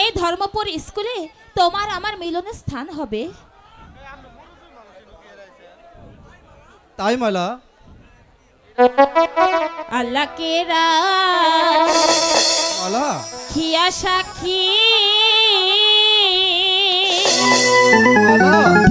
এই ধর্মপুর স্কুলে তোমার আমার মিলনের স্থান হবে। তাই মালা। আল্লাহ কেরা মালা। খিয়া সাক্ষী। মালা।